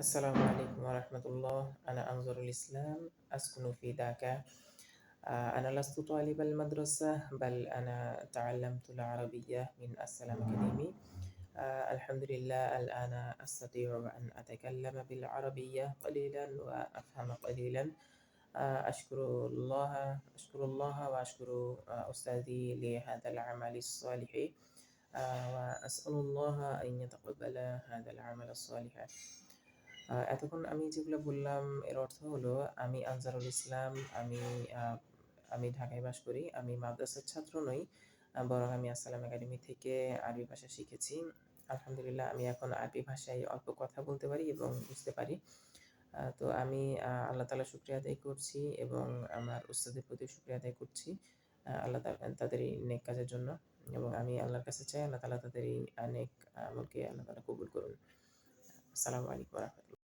السلام عليكم ورحمة الله. أنا أنظر الإسلام أسكن في داكا آه، أنا لست طالب المدرسة بل أنا تعلمت العربية من السلام أكاديمي آه، الحمد لله الآن أستطيع أن أتكلم بالعربية قليلا وأفهم قليلا. آه، أشكر الله أشكر الله وأشكر أستاذي لهذا العمل الصالح. وأسأل الله أن يتقبل هذا العمل الصالح. এতক্ষণ আমি যেগুলো বললাম, এর অর্থ হলো আমি আনজারুল ইসলাম, আমি আমি ঢাকায় বাস করি, আমি মাদ্রাসার ছাত্র নই বরং আমি আসসালাম একাডেমি থেকে আরবি ভাষা শিখেছি। আলহামদুলিল্লাহ, আমি এখন আরবি ভাষায় অল্প কথা বলতে পারি এবং বুঝতে পারি। তো আমি আল্লাহ তালা শুক্রিয়া আদায় করছি এবং আমার উস্তাদের প্রতি শুক্রিয়া আদায় করছি আল্লাহ তাদের এই নেক কাজের জন্য এবং আমি আল্লাহর কাছে চাই আল্লাহ তালা তাদের এই নেক আমলকে আল্লাহ তালা কবুল করুন। আসসালামু আলাইকুম রহমতুল্লাহ।